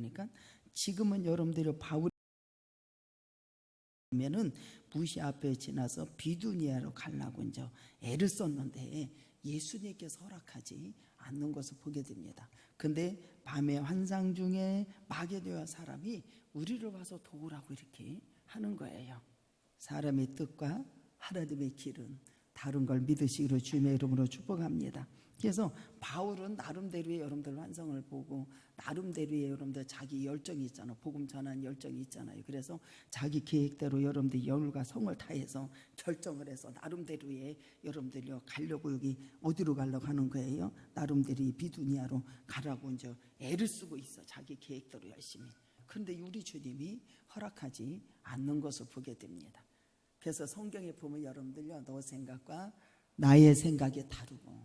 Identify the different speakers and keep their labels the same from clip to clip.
Speaker 1: 한다니까 지금은 여러분들이 바울 면은 무시 앞에 지나서 비두니아로 가려고 이제 애를 썼는데 예수님께서 허락하지 않는 것을 보게 됩니다. 근데 밤의 환상 중에 마게도야 사람이 우리를 와서 도우라고 이렇게 하는 거예요. 사람의 뜻과 하나님의 길은 다른 걸 믿으시기로 주님의 이름으로 축복합니다. 그래서 바울은 나름대로의 여러분들 환상을 보고 나름대로의 여러분들 자기 열정이 있잖아요. 복음 전한 열정이 있잖아요. 그래서 자기 계획대로 여러분들 열과 성을 다해서 결정을 해서 나름대로의 여러분들이 가려고 여기 어디로 가려고 하는 거예요. 나름대로 이 비두니아로 가라고 이제 애를 쓰고 있어. 자기 계획대로 열심히. 그런데 우리 주님이 허락하지 않는 것을 보게 됩니다. 그래서 성경에 보면 여러분들요, 너 생각과 나의 생각이 다르고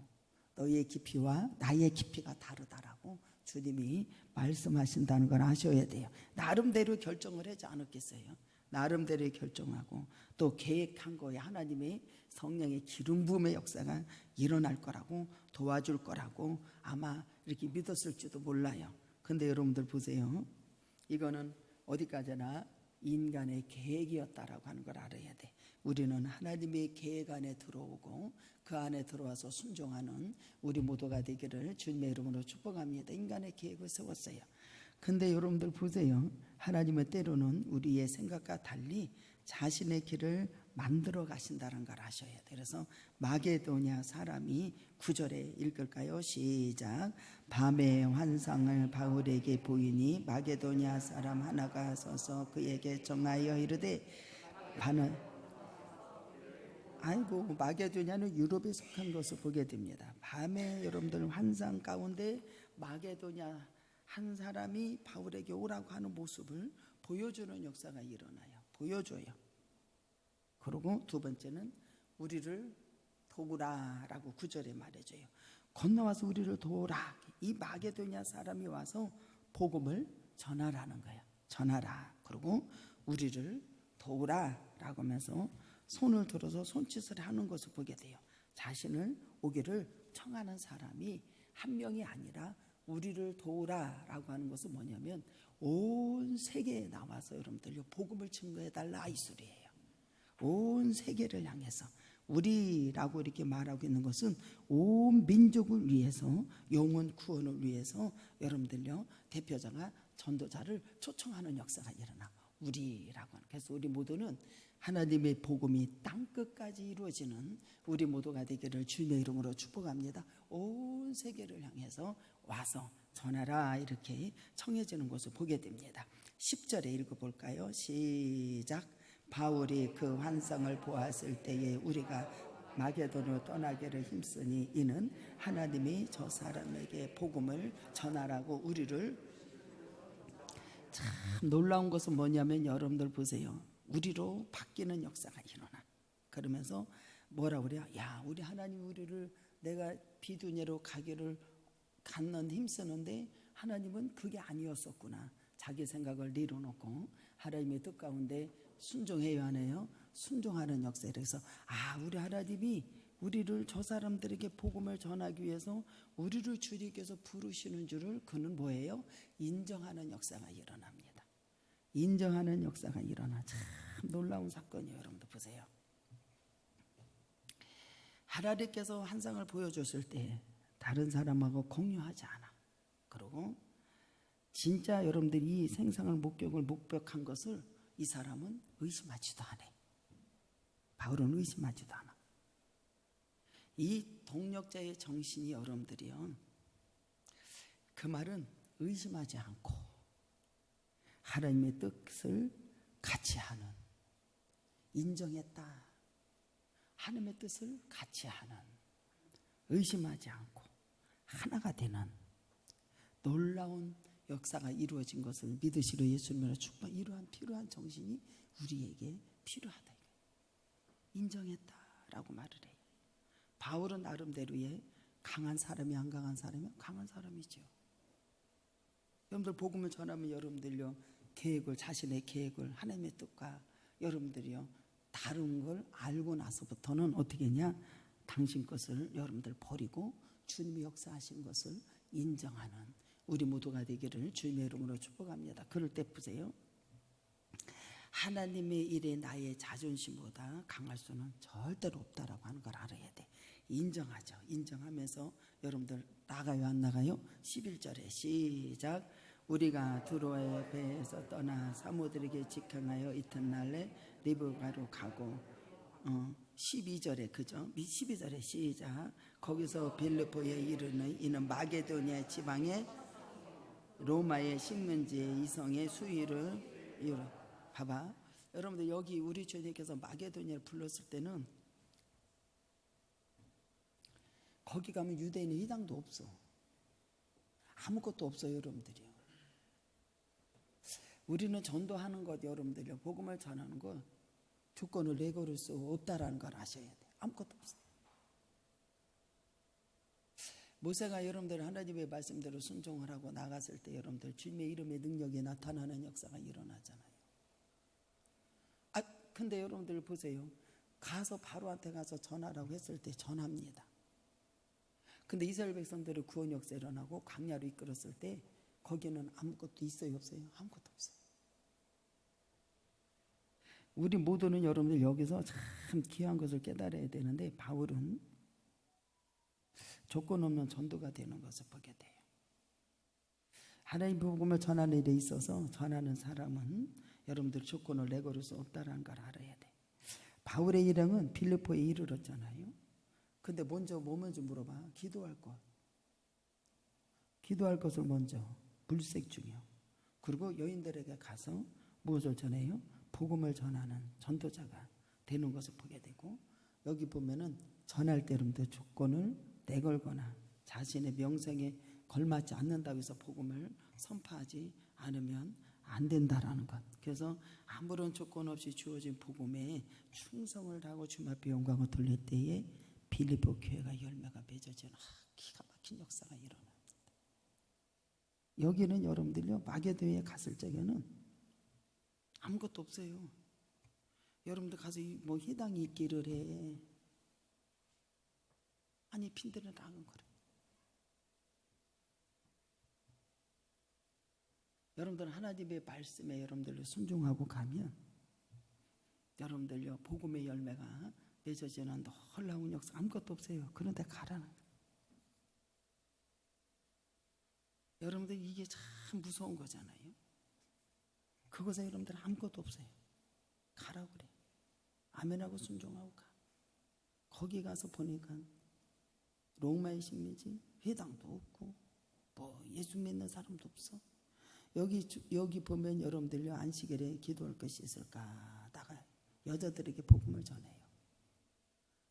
Speaker 1: 너의 깊이와 나의 깊이가 다르다라고 주님이 말씀하신다는 걸 아셔야 돼요. 나름대로 결정을 하지 않았겠어요. 나름대로 결정하고 또 계획한 거에 하나님의 성령의 기름 부음의 역사가 일어날 거라고 도와줄 거라고 아마 이렇게 믿었을지도 몰라요. 근데 여러분들 보세요. 이거는 어디까지나 인간의 계획이었다라고 하는 걸 알아야 돼. 우리는 하나님의 계획 안에 들어오고 그 안에 들어와서 순종하는 우리 모두가 되기를 주님의 이름으로 축복합니다. 인간의 계획을 세웠어요. 근데 여러분들 보세요. 하나님의 때로는 우리의 생각과 달리 자신의 길을 만들어 가신다는 걸 아셔야 돼요. 그래서 마게도냐 사람이 구절에 읽을까요? 시작. 밤의 환상을 바울에게 보이니 마게도냐 사람 하나가 서서 그에게 정하여 이르되 반은 아이고 마게도냐는 유럽에 속한 것을 보게 됩니다. 밤에 여러분들 환상 가운데 마게도냐 한 사람이 바울에게 오라고 하는 모습을 보여주는 역사가 일어나요. 보여줘요. 그리고 두 번째는 우리를 도우라라고 구절에 말해줘요. 건너와서 우리를 도우라. 이 마게도냐 사람이 와서 복음을 전하라는 거예요. 전하라. 그리고 우리를 도우라라고 하면서 손을 들어서 손짓을 하는 것을 보게 돼요. 자신을 오기를 청하는 사람이 한 명이 아니라 우리를 도우라라고 하는 것은 뭐냐면 온 세계에 나와서 여러분들 복음을 증거해 달라 이 소리예요. 온 세계를 향해서 우리라고 이렇게 말하고 있는 것은 온 민족을 위해서 영혼 구원을 위해서 여러분들요 대표자가 전도자를 초청하는 역사가 일어나 우리라고 하는 그래서 우리 모두는 하나님의 복음이 땅 끝까지 이루어지는 우리 모두가 되기를 주님의 이름으로 축복합니다. 온 세계를 향해서 와서 전하라 이렇게 청해지는 것을 보게 됩니다. 10절에 읽어볼까요? 시작. 바울이 그 환상을 보았을 때에 우리가 마게도로 떠나기를 힘쓰니 이는 하나님이 저 사람에게 복음을 전하라고 우리를 참 놀라운 것은 뭐냐면 여러분들 보세요. 우리로 바뀌는 역사가 일어나. 그러면서 뭐라 그래요? 야, 우리 하나님 우리를 내가 비두니로 가기를 갖는 힘쓰는데 하나님은 그게 아니었었구나. 자기 생각을 내려놓고 하나님의 뜻 가운데 순종해야 하네요. 순종하는 역사. 그래서 아, 우리 하나님이 우리를 저 사람들에게 복음을 전하기 위해서 우리를 주님께서 부르시는 줄을 그는 뭐예요? 인정하는 역사가 일어납니다. 인정하는 역사가 일어나 참 놀라운 사건이에요. 여러분들 보세요. 하나님께서 환상을 보여줬을 때 다른 사람하고 공유하지 않아. 그리고 진짜 여러분들이 이 생상을 목격을 목격한 것을 이 사람은 의심하지도 않아. 바울은 의심하지도 않아. 이 동력자의 정신이 여러분들이요. 그 말은 의심하지 않고 하나님의 뜻을 같이 하는 인정했다. 하나님의 뜻을 같이 하는 의심하지 않고 하나가 되는 놀라운 역사가 이루어진 것을 믿으시려 예수님으로 축복 이러한 필요한 정신이 우리에게 필요하다. 인정했다라고 말을 해요. 바울은 나름대로의 강한 사람이 안 강한 사람이 강한 사람이죠. 여러분들 복음을 전하면 여러분들요 계획을 자신의 계획을 하나님의 뜻과 여러분들이요 다른 걸 알고 나서부터는 어떻게 했냐 당신 것을 여러분들 버리고 주님이 역사하신 것을 인정하는 우리 모두가 되기를 주님의 이름으로 축복합니다. 그럴 때 보세요. 하나님의 일에 나의 자존심보다 강할 수는 절대로 없다라고 하는 걸 알아야 돼. 인정하죠. 인정하면서 여러분들 나가요 안 나가요? 11절에 시작 우리가 두로의 배에서 떠나 사모들에게 직행하여 이튿날에 리브가로 가고 어, 12절에 그죠? 12절에 시작 거기서 빌르포에 이르는 이는 마게도니아 지방의 로마의 식문지의 이성의 수위를 이루 봐봐 여러분들 여기 우리 주님께서 마게도니아를 불렀을 때는 거기 가면 유대인의 회당도 없어 아무것도 없어요 여러분들이요 우리는 전도하는 것 여러분들요 복음을 전하는 것 조건을 내걸을 수 없다라는 걸 아셔야 돼요 아무것도 없어요 모세가 여러분들 하나님의 말씀대로 순종을 하고 나갔을 때 여러분들 주님의 이름의 능력이 나타나는 역사가 일어나잖아요. 아 근데 여러분들 보세요. 가서 바로한테 가서 전하라고 했을 때 전합니다. 근데 이스라엘 백성들을 구원 역사 일어나고 광야로 이끌었을 때 거기는 아무것도 있어요 없어요? 아무것도 없어요. 우리 모두는 여러분들 여기서 참 귀한 것을 깨달아야 되는데 바울은 조건 없는 전도가 되는 것을 보게 돼요. 하나님 복음을 전하는 일에 있어서 전하는 사람은 여러분들 조건을 내걸을 수 없다는 걸 알아야 돼. 바울의 일행은 빌리포에 이르렀잖아요. 근데 먼저 뭐 먼저 물어봐? 기도할 것. 기도할 것을 먼저 불색 중요. 그리고 여인들에게 가서 무엇을 전해요? 복음을 전하는 전도자가 되는 것을 보게 되고 여기 보면은 전할 때 여러분들 조건을 내걸거나 자신의 명성에 걸맞지 않는다고 해서 복음을 선포하지 않으면 안 된다라는 것. 그래서 아무런 조건 없이 주어진 복음에 충성을 주님 앞에 영광을 돌릴 때에 빌립보 교회가 열매가 맺어지는 아, 기가 막힌 역사가 일어납니다. 여기는 여러분들요 마게도에 갔을 적에는 아무것도 없어요. 여러분들 가서 뭐 희당이 있기를 해. 아니 빈들은 나은 거래. 여러분들 하나님의 말씀에 여러분들로 순종하고 가면 여러분들요 복음의 열매가 맺어지는 놀라운 역사 아무것도 없어요. 그런데 가라는 거예요. 여러분들 이게 참 무서운 거잖아요. 그것에 여러분들 아무것도 없어요. 가라고 그래. 아멘하고 순종하고 가. 거기 가서 보니까 로마의 식민지 회당도 없고 뭐 예수 믿는 사람도 없어. 여기 주- 여기 보면 여러분들요 안식일에 기도할 것이 있을까 다가 여자들에게 복음을 전해요.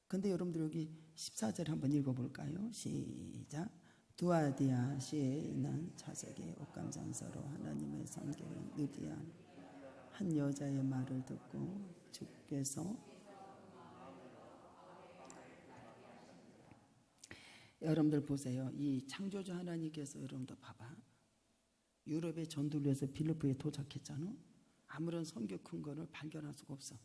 Speaker 1: 근데 여러분들 여기 14절 한번 읽어볼까요? 시작. 두아디아 시에 있는 차색의 옷감장서로 하나님의 성결은 느디안 한 여자의 말을 듣고 주께서 여러분들 보세요. 이 창조주 하나님께서 여러분들 봐봐. 유럽의 전도를 위해서 필리프에 도착했잖아. 아무런 성교 근거를 발견할 수가 없어.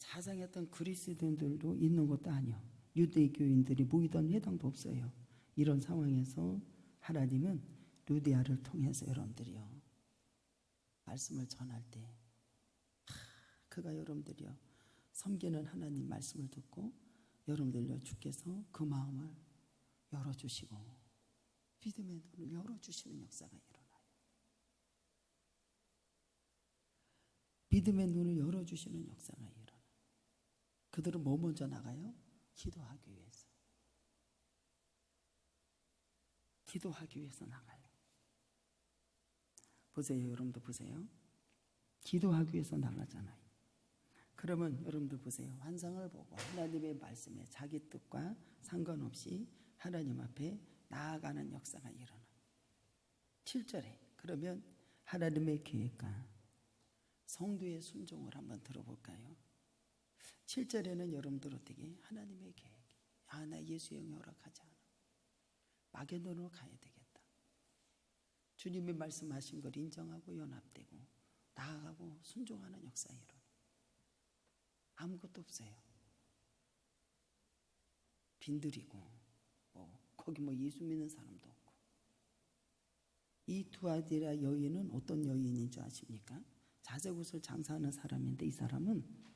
Speaker 1: 자상했던 그리스도인들도 있는 것도 아니야. 유대교인들이 모이던 회당도 없어요. 이런 상황에서 하나님은 루디아를 통해서 여러분들이요. 말씀을 전할 때 하, 그가 여러분들이요. 섬기는 하나님 말씀을 듣고 여러분들요 주께서 그 마음을 열어주시고 믿음의 눈을 열어주시는 역사가 일어나요. 믿음의 눈을 열어주시는 역사가 일어나. 그들은 뭐 먼저 나가요? 기도하기 위해서. 기도하기 위해서 나가요. 보세요, 여러분도 보세요. 기도하기 위해서 나가잖아요. 그러면 여러분들 보세요. 환상을 보고 하나님의 말씀에 자기 뜻과 상관없이 하나님 앞에 나아가는 역사가 일어나. 7절에 그러면 하나님의 계획과 성도의 순종을 한번 들어볼까요? 7절에는 여러분들 어떻게 하나님의 계획. 아, 나 예수 영이 허락하지 않아. 마게도로 가야 되겠다. 주님이 말씀하신 걸 인정하고 연합되고 나아가고 순종하는 역사 일어나. 아무것도 없어요. 빈들이고 뭐 거기 뭐 예수 믿는 사람도 없고 이 두아디라 여인은 어떤 여인인 줄 아십니까? 자재구슬 장사하는 사람인데 이 사람은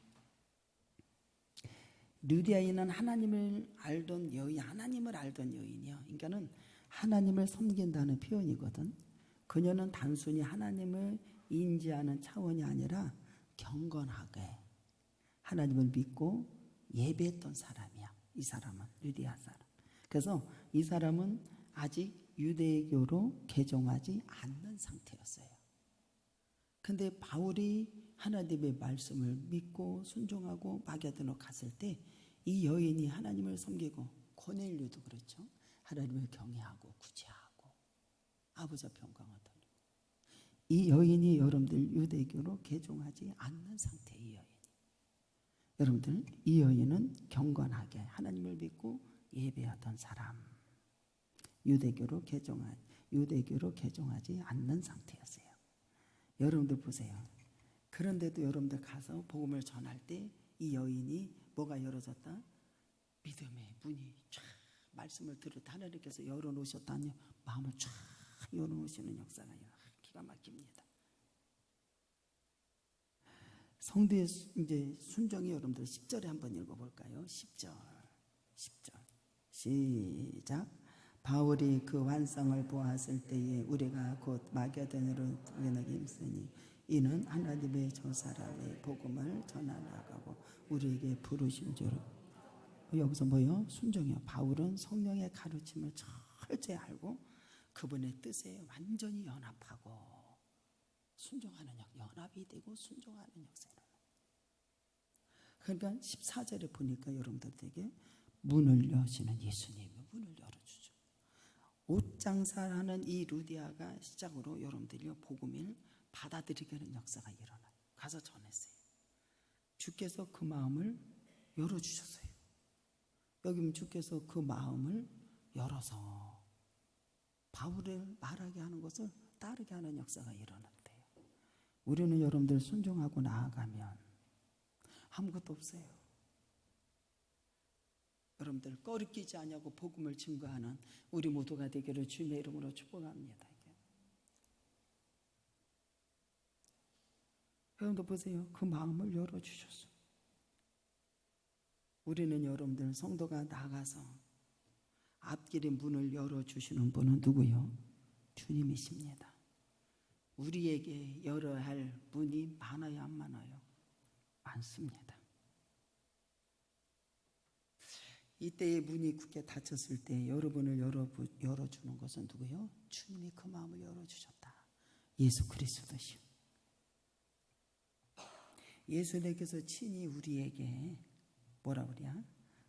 Speaker 1: 르디아인은 하나님을 알던 여인, 하나님을 알던 여인이요. 그러니까는 하나님을 섬긴다는 표현이거든. 그녀는 단순히 하나님을 인지하는 차원이 아니라 경건하게 하나님을 믿고 예배했던 사람이야. 이 사람은 르디아 사람. 그래서 이 사람은 아직 유대교로 개종하지 않는 상태였어요. 근데 바울이 하나님의 말씀을 믿고 순종하고 마게도로 갔을 때 이 여인이 하나님을 섬기고 고넬료도 그렇죠. 하나님을 경외하고 구제하고 아버지 영광을 돌리고 이 여인이 여러분들 유대교로 개종하지 않는 상태 이 여인이 여러분들 이 여인은 경건하게 하나님을 믿고 예배하던 사람 유대교로 개종한 유대교로 개종하지 않는 상태였어요. 여러분들 보세요. 그런데도 여러분들 가서 복음을 전할 때 이 여인이 뭐가 열어졌다? 믿음의 문이 쫙 말씀을 들을 때 하나님께서 열어놓으셨다니 마음을 쫙 열어놓으시는 역사가 기가 막힙니다. 성도의 수- 이제 순종이 여러분들 10절에 한번 읽어볼까요? 10절 10절 시작 바울이 그 환상을 보았을 때에 우리가 곧 마게도냐로 들어가기 힘쓰니 이는 하나님의 저 사람의 복음을 전하 나가고 우리에게 부르신 줄 여기서 뭐요? 순종이요. 바울은 성령의 가르침을 철저히 알고 그분의 뜻에 완전히 연합하고 순종하는 역, 연합이 되고 순종하는 역사를. 그러니까 14절에 보니까 여러분들에게 문을 여시는 예수님이 문을 열어주죠. 옷 장사하는 이 루디아가 시작으로 여러분들이 복음을 받아들이게 하는 역사가 일어나요. 가서 전했어요. 주께서 그 마음을 열어주셨어요. 여기 주께서 그 마음을 열어서 바울을 말하게 하는 것을 따르게 하는 역사가 일어났대요. 우리는 여러분들 순종하고 나아가면 아무것도 없어요. 여러분들 꺼리끼지 않냐고 복음을 증거하는 우리 모두가 되기를 주님의 이름으로 축복합니다. 여러분들 보세요. 그 마음을 열어주셨어요. 우리는 여러분들 성도가 나가서 앞길의 문을 열어주시는 분은 누구요? 주님이십니다. 우리에게 열어야 할 문이 많아요, 안 많아요? 많습니다. 이때의 문이 굳게 닫혔을 때 여러분을 열어, 열어주는 것은 누구요? 주님이 그 마음을 열어주셨다. 예수 그리스도시요. 예수님께서 친히 우리에게 뭐라 그래야?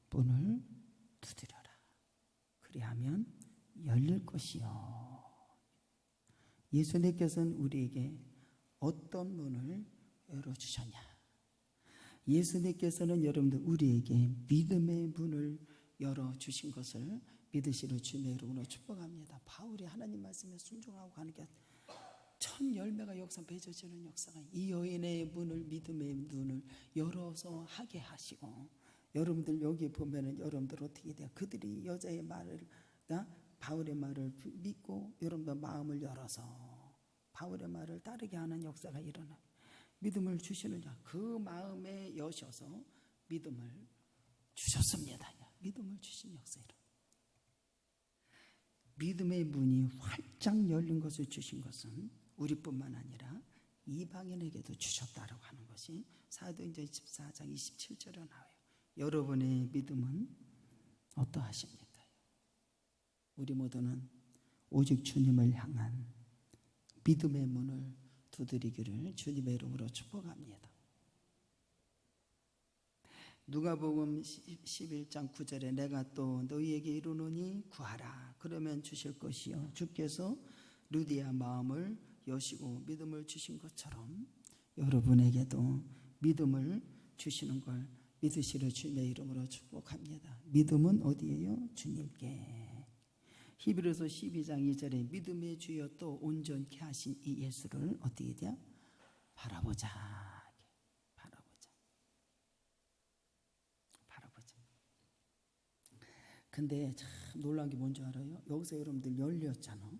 Speaker 1: 문을 두드려라. 그리하면 열릴 것이요. 예수님께서는 우리에게 어떤 문을 열어주셨냐? 예수님께서는 여러분들 우리에게 믿음의 문을 열어주신 것을 믿으시는 주님의 이름으로 축복합니다. 바울이 하나님 말씀에 순종하고 가는 게 천 열매가 역사 맺어지는 역사가 이 여인의 문을 믿음의 문을 열어서 하게 하시고 여러분들 여기 보면은 여러분들 어떻게 돼요? 그들이 여자의 말을 나 바울의 말을 믿고 여러분들 마음을 열어서 바울의 말을 따르게 하는 역사가 일어나 믿음을 주시는 자그 마음에 여셔서 믿음을 주셨습니다. 믿음을 주신 역사 일어 믿음의 문이 활짝 열린 것을 주신 것은 우리뿐만 아니라 이방인에게도 주셨다라고 하는 것이 사도행전 14장 27절에 나와요. 여러분의 믿음은 어떠하십니까? 우리 모두는 오직 주님을 향한 믿음의 문을 두드리기를 주님의 이름으로 축복합니다. 누가복음 11장 9절에 내가 또 너희에게 이르노니 구하라 그러면 주실 것이요 주께서 루디아 마음을 여시고 믿음을 주신 것처럼 여러분에게도 믿음을 주시는 걸 믿으시려 주님의 이름으로 축복합니다. 믿음은 어디에요? 주님께. 히브리서 12장 2절에 믿음의 주여 또 온전케 하신 이 예수를 어떻게 돼요? 바라보자. 바라보자. 바라보자. 근데 참 놀란 게 뭔지 알아요? 여기서 여러분들 열렸잖아.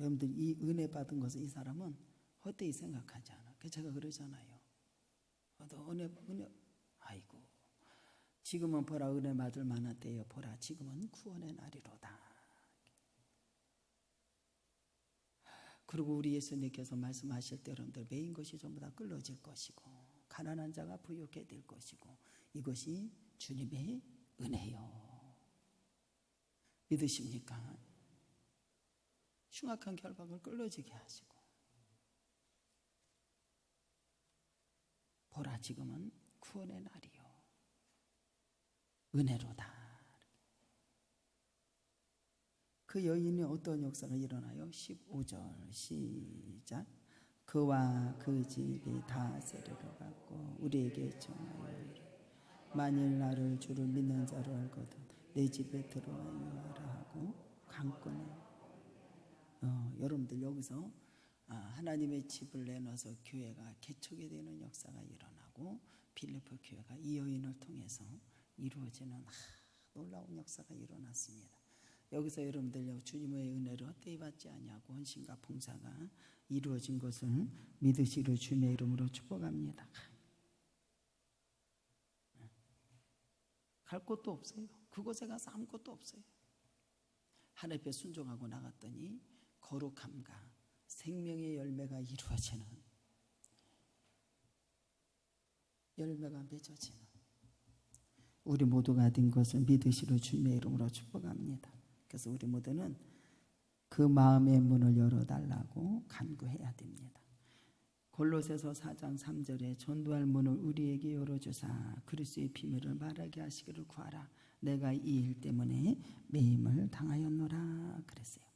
Speaker 1: 여러분들 이 은혜 받은 것을 이 사람은 헛되이 생각하지 않아. 그 제가 그러잖아요. 어, 너 은혜 은혜 아이고 지금은 보라 은혜 받을 만한 때요 보라 지금은 구원의 날이로다. 그리고 우리 예수님께서 말씀하실 때 여러분들 매인 것이 전부 다 끌어질 것이고 가난한 자가 부유하게 될 것이고 이것이 주님의 은혜요. 믿으십니까? 흉악한 결박을 끌어지게 하시고 보라 지금은 구원의 날이요 은혜로다. 그 여인이 어떤 역사가 일어나요? 15절 시작 그와 그 집이 다 세례를 받고 우리에게 정하여 이르 만일 나를 주를 믿는 자로 알거든 내 집에 들어와야 하라 하고 강권해 어, 여러분들 여기서 아, 하나님의 집을 내놔서 교회가 개척이 되는 역사가 일어나고 빌리포 교회가 이 여인을 통해서 이루어지는 아, 놀라운 역사가 일어났습니다. 여기서 여러분들 주님의 은혜를 헛되이 받지 아니하고 헌신과 봉사가 이루어진 것을 믿으시로 주님의 이름으로 축복합니다. 갈 곳도 없어요. 그곳에 가서 아무것도 없어요. 하나님 앞에 순종하고 나갔더니 거룩함과 생명의 열매가 이루어지는 열매가 맺어지는 우리 모두가 된 것을 믿으시로 주님의 이름으로 축복합니다. 그래서 우리 모두는 그 마음의 문을 열어달라고 간구해야 됩니다. 골로새서 4장 3절에 전도할 문을 우리에게 열어주사 그리스도의 비밀을 말하게 하시기를 구하라. 내가 이 일 때문에 매임을 당하였노라 그랬어요.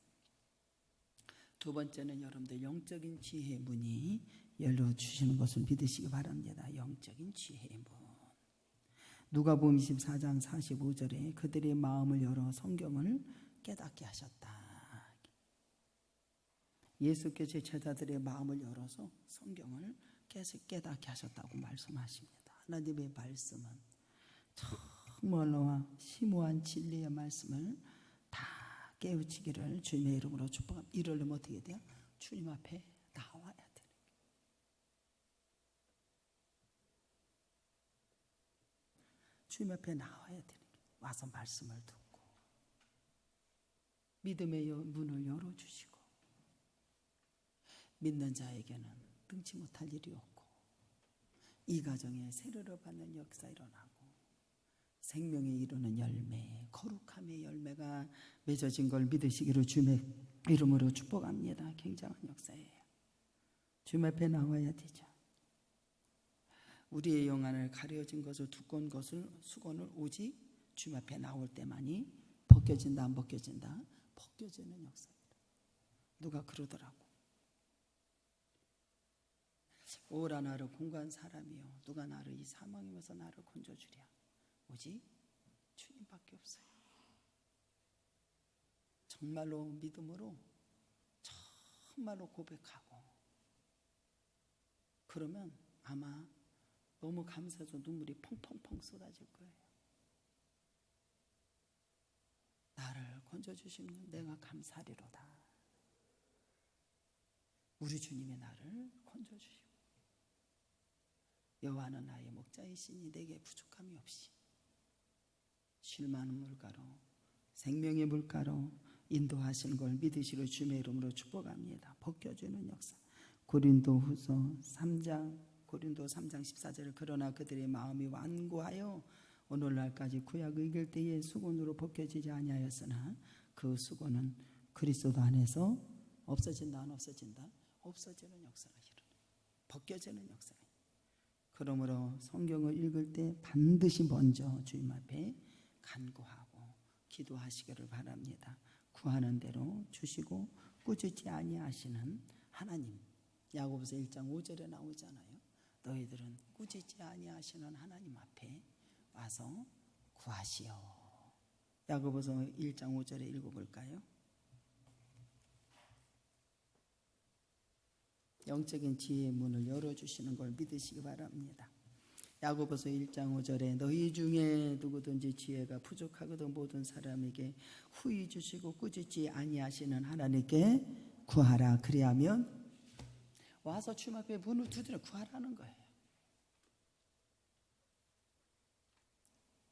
Speaker 1: 두 번째는 여러분들 영적인 지혜의 문이 열려주시는 것을 믿으시기 바랍니다. 영적인 지혜의 문. 누가복음 24장 45절에 그들의 마음을 열어 성경을 깨닫게 하셨다. 예수께서 제자들의 마음을 열어서 성경을 계속 깨닫게 하셨다고 말씀하십니다. 하나님의 말씀은 정말로 심오한 진리의 말씀을 다 깨우치기를 주님의 이름으로 축복합니다. 이러려면 어떻게 돼요? 주님 앞에 나와야 돼요. 주님 앞에 나와야 되는 게 와서 말씀을 듣고 믿음의 여- 문을 열어주시고 믿는 자에게는 등치 못할 일이 없고 이 가정에 세례를 받는 역사 일어나고 생명에 이르는 열매, 거룩함의 열매가 맺어진 걸 믿으시기를 주님의 이름으로 축복합니다. 굉장한 역사예요. 주님 앞에 나와야 되죠. 우리의 영안을 가려진 것을 두꺼운 것을 수건을 오직 주님 앞에 나올 때만이 벗겨진다 안 벗겨진다 벗겨지는 역사입니다. 누가 그러더라고. 오라 나를 공부한 사람이요 누가 나를 이 사망에서 나를 건져주랴 오직 주님밖에 없어요. 정말로 믿음으로 정말로 고백하고 그러면 아마 너무 감사해서 눈물이 펑펑펑 쏟아질 거예요. 나를 건져주시면 내가 감사리로다. 우리 주님의 나를 건져주시고 여호와는 나의 목자이시니 내게 부족함이 없이 쉴 많은 물가로 생명의 물가로 인도하시는 걸 믿으시로 주님의 이름으로 축복합니다. 벗겨주는 역사. 고린도 후서 3장 고린도 3장 14절 그러나 그들의 마음이 완고하여 오늘날까지 구약을 읽을 때에 수건으로 벗겨지지 아니하였으나 그 수건은 그리스도 안에서 없어진다 안 없어진다 없어지는 역사가 일어나 벗겨지는 역사가 그러므로 성경을 읽을 때 반드시 먼저 주님 앞에 간구하고 기도하시기를 바랍니다. 구하는 대로 주시고 꾸짖지 아니하시는 하나님. 야고보서 1장 5절에 나오잖아요. 너희들은 꾸짖지 아니하시는 하나님 앞에 와서 구하시오. 야고보서 1장 5절에 읽어 볼까요? 영적인 지혜의 문을 열어 주시는 걸 믿으시기 바랍니다. 야고보서 1장 5절에 너희 중에 누구든지 지혜가 부족하거든 모든 사람에게 후히 주시고 꾸짖지 아니하시는 하나님께 구하라 그리하면 와서 주님 앞에 문을 두드려 구하라는 거예요.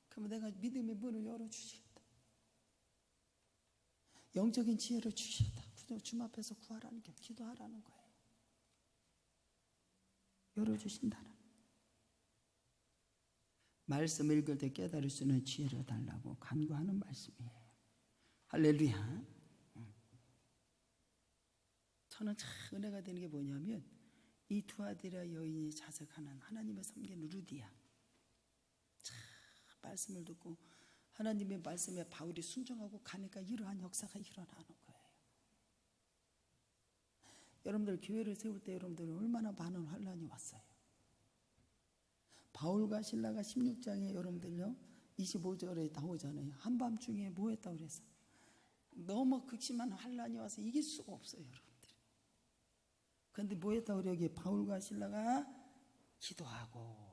Speaker 1: 그러면 내가 믿음의 문을 열어 주시겠다. 영적인 지혜를 주시겠다. 주님 앞에서 구하라는 게 기도하라는 거예요. 열어 주신다는. 말씀 읽을 때 깨달을 수 있는 지혜를 달라고 간구하는 말씀이에요. 할렐루야. 저는 참 은혜가 되는 게 뭐냐면 이 두아디라 여인이 자석하는 하나님의 섬기는 루디야. 참 말씀을 듣고 하나님의 말씀에 바울이 순종하고 가니까 이러한 역사가 일어나는 거예요. 여러분들 교회를 세울 때 여러분들 얼마나 많은 환란이 왔어요. 바울과 신라가 16장에 여러분들요 25절에 나오잖아요. 한밤중에 뭐 했다고 그랬어? 너무 극심한 환란이 와서 이길 수가 없어요, 여러분들. 근데 뭐 했다고 그래? 여기 바울과 신라가 기도하고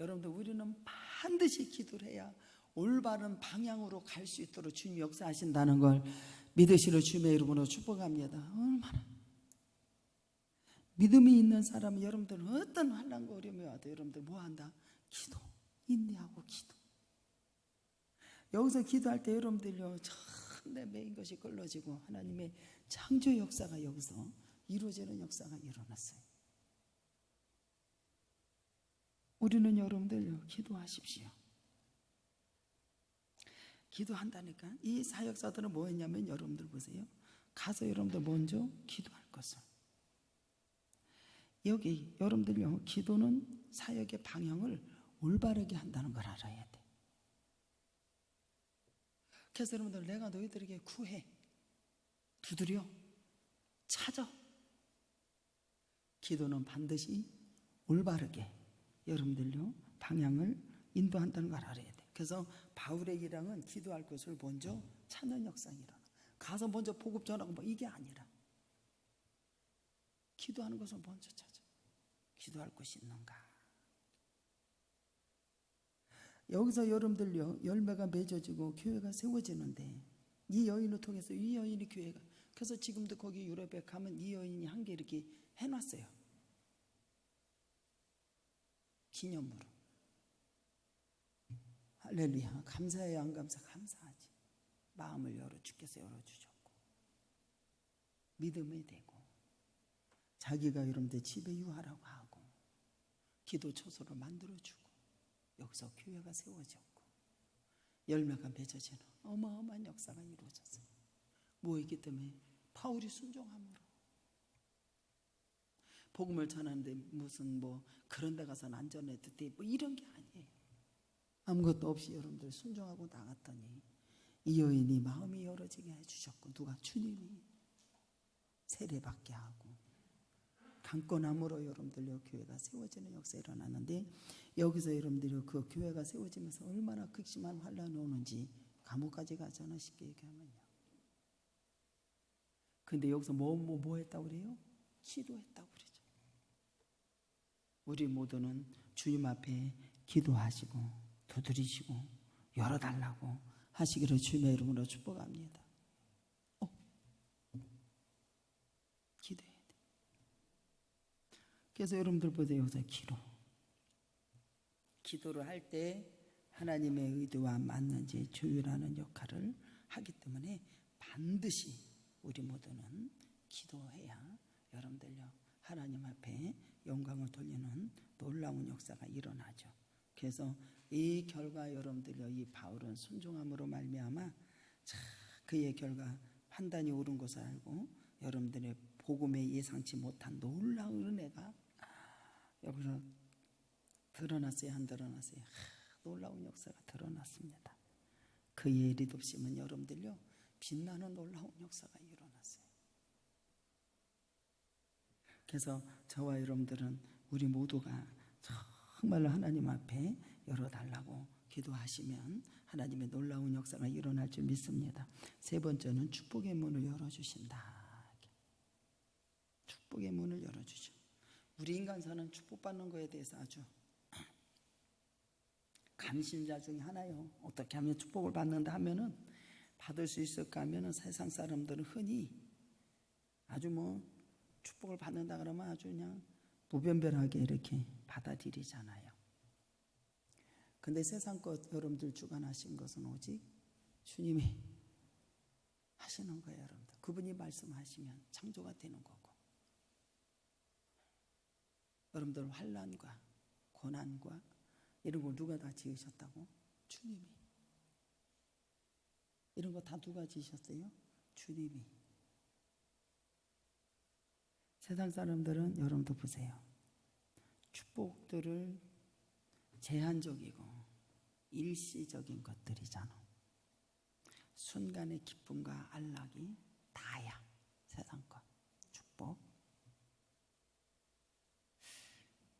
Speaker 1: 여러분들 우리는 반드시 기도를 해야 올바른 방향으로 갈 수 있도록 주님이 역사하신다는 걸 믿으시는 주님의 이름으로 축복합니다. 얼마나 믿음이 있는 사람은 여러분들은 어떤 환란과 어려움이 와도 여러분들 뭐 한다? 기도, 인내하고 기도. 여기서 기도할 때 여러분들요 참내 매인 것이 걸러지고 하나님의 창조 역사가 여기서 이루어지는 역사가 일어났어요. 우리는 여러분들요 기도하십시오. 기도한다니까 이 사역사들은 뭐 했냐면 여러분들 보세요. 가서 여러분들 먼저 기도할 것을. 여기 여러분들요 기도는 사역의 방향을 올바르게 한다는 걸 알아야 돼. 그래서 여러분들 내가 너희들에게 구해 두드려 찾아 기도는 반드시 올바르게 여러분들요 방향을 인도한다는 걸 알아야 돼. 그래서 바울의 일랑은 기도할 것을 먼저 찾는 일어나. 가서 먼저 보급 전하고 뭐 이게 아니라 기도하는 것을 먼저 찾아. 기도할 곳이 있는가? 여기서 여러분들요 열매가 맺어지고 교회가 세워지는데 이 여인을 통해서 이 여인이 교회가 그래서 지금도 거기 유럽에 가면 이 여인이 한 개 이렇게 해놨어요. 기념으로. 할렐루야. 감사해요. 안 감사 감사하지. 마음을 열어 주께서 열어주셨고. 믿음이 되고. 자기가 여러분들 집에 유하라고 하고 기도 처소를 만들어주고 여기서 교회가 세워졌고 열매가 맺어지는 어마어마한 역사가 이루어졌어요. 뭐였기 때문에 바울이 순종함으로 복음을 전하는데 무슨 뭐 그런 데 가서는 듣대 뭐 이런 게 아니에요. 아무것도 없이 여러분들 순종하고 나갔더니 이 여인이 마음이 열어지게 해주셨고 누가 주님이 세례받게 하고 강권함으로 여러분들 요 교회가 세워지는 역사 일어나는데 여기서 여러분들이 그 교회가 세워지면서 얼마나 극심한 환란이 오는지 감옥까지 가잖아 쉽게 얘기하면요. 근데 여기서 뭐뭐 뭐 했다고 그래요? 기도했다고 그러죠. 우리 모두는 주님 앞에 기도하시고 두드리시고 열어달라고 하시기를 주님의 이름으로 축복합니다. 어? 기도해야 돼. 그래서 여러분들 보세요. 여기서 기도. 기도를 할 때 하나님의 의도와 맞는지 조율하는 역할을 하기 때문에 반드시 우리 모두는 기도해야 여러분들요 하나님 앞에 영광을 돌리는 놀라운 역사가 일어나죠. 그래서 이 결과 여러분들요 이 바울은 순종함으로 말미암아 자, 그의 결과 판단이 옳은 것을 알고 여러분들의 복음에 예상치 못한 놀라운 은혜가 여기서 드러났어요, 안 드러났어요? 하, 놀라운 역사가 드러났습니다. 그의 리덥심은 여러분들요 빛나는 놀라운 역사가 일어났어요. 그래서 저와 여러분들은 우리 모두가 정말로 하나님 앞에 열어달라고 기도하시면 하나님의 놀라운 역사가 일어날 줄 믿습니다. 세 번째는 축복의 문을 열어주신다. 축복의 문을 열어주죠. 우리 인간사는 축복받는 거에 대해서 아주 감신자 중에 하나요. 어떻게 하면 축복을 받는다 하면은 받을 수 있을까 하면은 세상 사람들은 흔히 아주 뭐 축복을 받는다 그러면 아주 그냥 무변별하게 이렇게 받아들이잖아요. 근데 세상 것 여러분들 주관하신 것은 오직 주님이 하시는 거예요, 여러분들. 그분이 말씀하시면 창조가 되는 거고. 여러분들 환란과 고난과 이런 걸 누가 다 지으셨다고? 주님이. 이런 거 다 누가 지으셨어요? 주님이. 세상 사람들은 여러분도 보세요. 축복들을 제한적이고 일시적인 것들이잖아. 순간의 기쁨과 안락이 다야. 세상 것. 축복.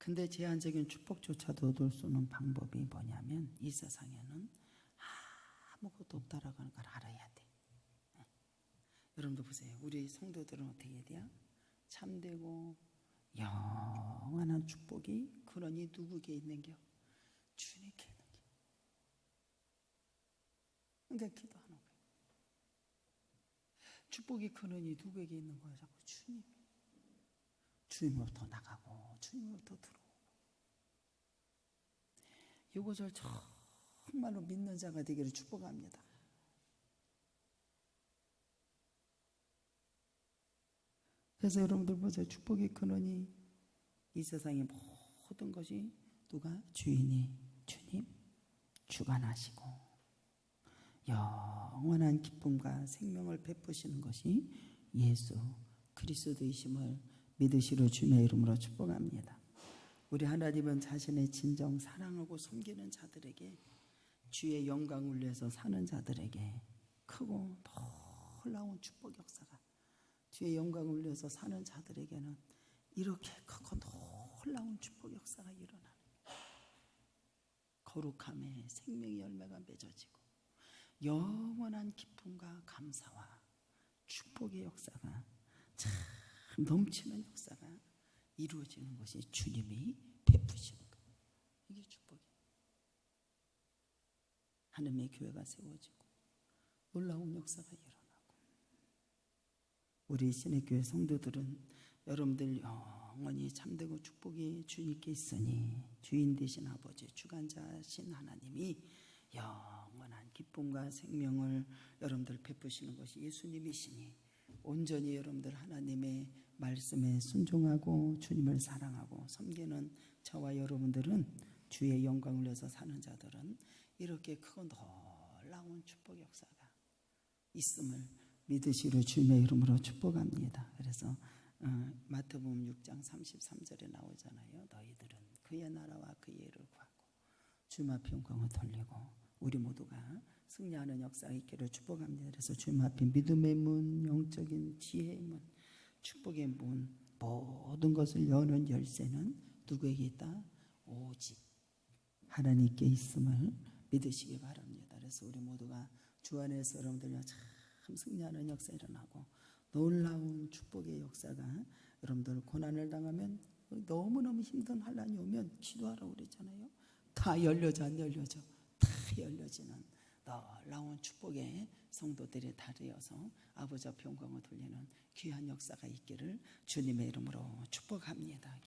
Speaker 1: 근데 제한적인 축복조차도 얻을 수 있는 방법이 뭐냐면 이 세상에는 아무것도 없다라는 걸 알아야 돼. 네. 여러분도 보세요. 우리 성도들은 어떻게 해야 돼요? 참되고 영원한 축복이 그러니 누구에게 있는겨? 주님께 있는 겨. 그러니까 기도하는 거예요. 축복이 그러니 누구에게 있는 거예요? 자꾸 주님. 주님으로부터 나가고 주님으로부터 들어오고. 이것을 정말로 믿는 자가 되기를 축복합니다. 그래서 여러분들 보세요. 축복의 근원이 이 세상의 모든 것이 누가 주인이 주님 주관하시고 영원한 기쁨과 생명을 베푸시는 것이 예수 그리스도이심을 믿으시러 주님의 이름으로 축복합니다. 우리 하나님은 자신의 진정 사랑하고 섬기는 자들에게 주의 영광을 위해서 사는 자들에게 크고 놀라운 축복 역사가 주의 영광을 위해서 사는 자들에게는 이렇게 크고 놀라운 축복 역사가 일어나는. 거룩함에 생명의 열매가 맺어지고 영원한 기쁨과 감사와 축복의 역사가 참 넘치는 역사가 이루어지는 것이 주님이 베푸시는 거예요. 이게 축복이에요. 하나님의 교회가 세워지고 놀라운 역사가 일어나고 우리 신의 교회 성도들은 여러분들 영원히 참되고 축복이 주님께 있으니 주인 되신 아버지 주관자신 하나님이 영원한 기쁨과 생명을 여러분들 베푸시는 것이 예수님이시니 온전히 여러분들 하나님의 말씀에 순종하고 주님을 사랑하고 섬기는 저와 여러분들은 주의 영광을 위해서 사는 자들은 이렇게 크고 놀라운 축복 역사가 있음을 믿으시러 주님의 이름으로 축복합니다. 그래서 어, 마태복음 6장 33절에 나오잖아요. 너희들은 그의 나라와 그의 의를 구하고 주님 앞에 영광을 돌리고 우리 모두가 승리하는 역사가 있기를 축복합니다. 그래서 주님 앞에 믿음의 문, 영적인 지혜의 문, 축복의 문 모든 것을 여는 열쇠는 누구에게 있다? 오직 하나님께 있음을 믿으시기 바랍니다. 그래서 우리 모두가 주 안에서 여러분들과 참 승리하는 역사 일어나고 놀라운 축복의 역사가 여러분들 고난을 당하면 너무너무 힘든 환란이 오면 기도하라고 그랬잖아요. 다 열려져 안 열려져 다 열려지는 놀라운 축복의 성도들이 다리어서 아버지 앞에 영광을 돌리는 귀한 역사가 있기를 주님의 이름으로 축복합니다.